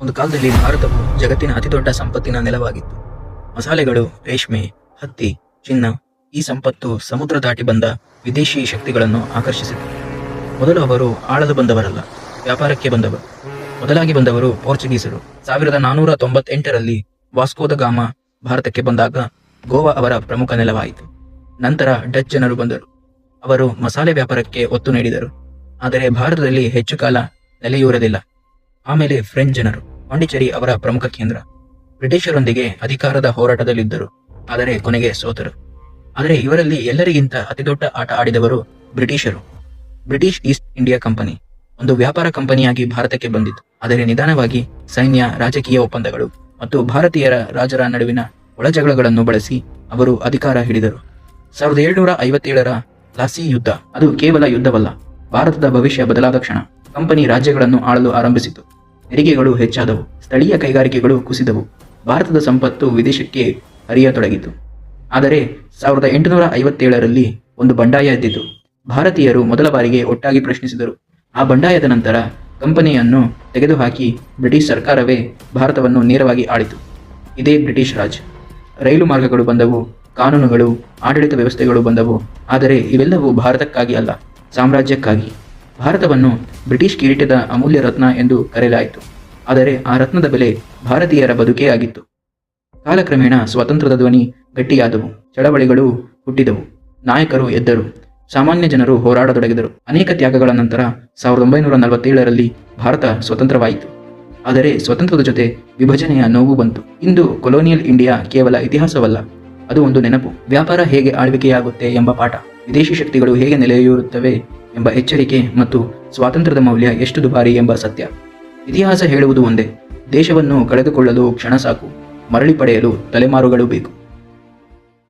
ಒಂದು ಕಾಲದಲ್ಲಿ ಭಾರತವು ಜಗತ್ತಿನ ಅತಿದೊಡ್ಡ ಸಂಪತ್ತಿನ ನೆಲವಾಗಿತ್ತು. ಮಸಾಲೆಗಳು, ರೇಷ್ಮೆ, ಹತ್ತಿ, ಚಿನ್ನ ಈ ಸಂಪತ್ತು ಸಮುದ್ರ ದಾಟಿ ಬಂದ ವಿದೇಶಿ ಶಕ್ತಿಗಳನ್ನು ಆಕರ್ಷಿಸಿತು. ಮೊದಲು ಅವರು ಆಳಲು ಬಂದವರಲ್ಲ, ವ್ಯಾಪಾರಕ್ಕೆ ಬಂದವರು. ಮೊದಲಾಗಿ ಬಂದವರು ಪೋರ್ಚುಗೀಸರು. ಸಾವಿರದ ನಾನೂರ ತೊಂಬತ್ತೆಂಟರಲ್ಲಿ ವಾಸ್ಕೋದ ಗಾಮ ಭಾರತಕ್ಕೆ ಬಂದಾಗ ಗೋವಾ ಅವರ ಪ್ರಮುಖ ನೆಲವಾಯಿತು. ನಂತರ ಡಚ್ ಜನರು ಬಂದರು. ಅವರು ಮಸಾಲೆ ವ್ಯಾಪಾರಕ್ಕೆ ಒತ್ತು ನೀಡಿದರು. ಆದರೆ ಭಾರತದಲ್ಲಿ ಹೆಚ್ಚು ಕಾಲ ನೆಲೆಯೂರಲಿಲ್ಲ. ಆಮೇಲೆ ಫ್ರೆಂಚ್ ಜನರು, ಪಾಂಡಿಚೇರಿ ಅವರ ಪ್ರಮುಖ ಕೇಂದ್ರ. ಬ್ರಿಟಿಷರೊಂದಿಗೆ ಅಧಿಕಾರದ ಹೋರಾಟದಲ್ಲಿದ್ದರು, ಆದರೆ ಕೊನೆಗೆ ಸೋತರು. ಆದರೆ ಇವರಲ್ಲಿ ಎಲ್ಲರಿಗಿಂತ ಅತಿದೊಡ್ಡ ಆಟ ಆಡಿದವರು ಬ್ರಿಟಿಷರು. ಬ್ರಿಟಿಷ್ ಈಸ್ಟ್ ಇಂಡಿಯಾ ಕಂಪನಿ, ಒಂದು ವ್ಯಾಪಾರ ಕಂಪನಿಯಾಗಿ ಭಾರತಕ್ಕೆ ಬಂದಿತು. ಆದರೆ ನಿಧಾನವಾಗಿ ಸೈನ್ಯ, ರಾಜಕೀಯ ಒಪ್ಪಂದಗಳು ಮತ್ತು ಭಾರತೀಯರ ರಾಜರ ನಡುವಿನ ಒಳಜಗಳಗಳನ್ನು ಬಳಸಿ ಅವರು ಅಧಿಕಾರ ಹಿಡಿದರು. ಸಾವಿರದ ಏಳುನೂರ ಐವತ್ತೇಳರ ಲಾಸಿ ಯುದ್ಧ, ಅದು ಕೇವಲ ಯುದ್ಧವಲ್ಲ, ಭಾರತದ ಭವಿಷ್ಯ ಬದಲಾದ ಕ್ಷಣ. ಕಂಪನಿ ರಾಜ್ಯಗಳನ್ನು ಆಳಲು ಆರಂಭಿಸಿತು. ತೆರಿಗೆಗಳು ಹೆಚ್ಚಾದವು. ಸ್ಥಳೀಯ ಕೈಗಾರಿಕೆಗಳು ಕುಸಿದವು. ಭಾರತದ ಸಂಪತ್ತು ವಿದೇಶಕ್ಕೆ ಹರಿಯತೊಡಗಿತು. ಆದರೆ ಸಾವಿರದ ಎಂಟುನೂರ ಐವತ್ತೇಳರಲ್ಲಿ ಒಂದು ಬಂಡಾಯ ಎದ್ದಿತು. ಭಾರತೀಯರು ಮೊದಲ ಬಾರಿಗೆ ಒಟ್ಟಾಗಿ ಪ್ರಶ್ನಿಸಿದರು. ಆ ಬಂಡಾಯದ ನಂತರ ಕಂಪನಿಯನ್ನು ತೆಗೆದುಹಾಕಿ ಬ್ರಿಟಿಷ್ ಸರ್ಕಾರವೇ ಭಾರತವನ್ನು ನೇರವಾಗಿ ಆಳಿತು. ಇದೇ ಬ್ರಿಟಿಷ್ ರಾಜ್. ರೈಲು ಮಾರ್ಗಗಳು ಬಂದವು, ಕಾನೂನುಗಳು, ಆಡಳಿತ ವ್ಯವಸ್ಥೆಗಳು ಬಂದವು, ಆದರೆ ಇವೆಲ್ಲವೂ ಭಾರತಕ್ಕಾಗಿ ಅಲ್ಲ, ಸಾಮ್ರಾಜ್ಯಕ್ಕಾಗಿ. ಭಾರತವನ್ನು ಬ್ರಿಟಿಷ್ ಕಿರೀಟದ ಅಮೂಲ್ಯ ರತ್ನ ಎಂದು ಕರೆಯಲಾಯಿತು. ಆದರೆ ಆ ರತ್ನದ ಬೆಲೆ ಭಾರತೀಯರ ಬದುಕೇ ಆಗಿತ್ತು. ಕಾಲಕ್ರಮೇಣ ಸ್ವಾತಂತ್ರ್ಯದ ಧ್ವನಿ ಗಟ್ಟಿಯಾದವು, ಚಳವಳಿಗಳು ಹುಟ್ಟಿದವು. ನಾಯಕರು ಎದ್ದರು. ಸಾಮಾನ್ಯ ಜನರು ಹೋರಾಡತೊಡಗಿದರು. ಅನೇಕ ತ್ಯಾಗಗಳ ನಂತರ ಸಾವಿರದ ಒಂಬೈನೂರ ನಲವತ್ತೇಳರಲ್ಲಿ ಭಾರತ ಸ್ವತಂತ್ರವಾಯಿತು. ಆದರೆ ಸ್ವತಂತ್ರದ ಜೊತೆ ವಿಭಜನೆಯ ನೋವು ಬಂತು. ಇಂದು ಕೊಲೋನಿಯಲ್ ಇಂಡಿಯಾ ಕೇವಲ ಇತಿಹಾಸವಲ್ಲ, ಅದು ಒಂದು ನೆನಪು. ವ್ಯಾಪಾರ ಹೇಗೆ ಆಳ್ವಿಕೆಯಾಗುತ್ತೆ ಎಂಬ ಪಾಠ. ವಿದೇಶಿ ಶಕ್ತಿಗಳು ಹೇಗೆ ನೆಲೆಯೂರುತ್ತವೆ ಎಂಬ ಎಚ್ಚರಿಕೆ ಮತ್ತು ಸ್ವಾತಂತ್ರ್ಯದ ಮೌಲ್ಯ ಎಷ್ಟು ದುಬಾರಿ ಎಂಬ ಸತ್ಯ. ಇತಿಹಾಸ ಹೇಳುವುದು ಒಂದೇ. ದೇಶವನ್ನು ಕಳೆದುಕೊಳ್ಳಲು ಕ್ಷಣ ಸಾಕು. ಮರಳಿ ಪಡೆಯಲು ತಲೆಮಾರುಗಳು ಬೇಕು.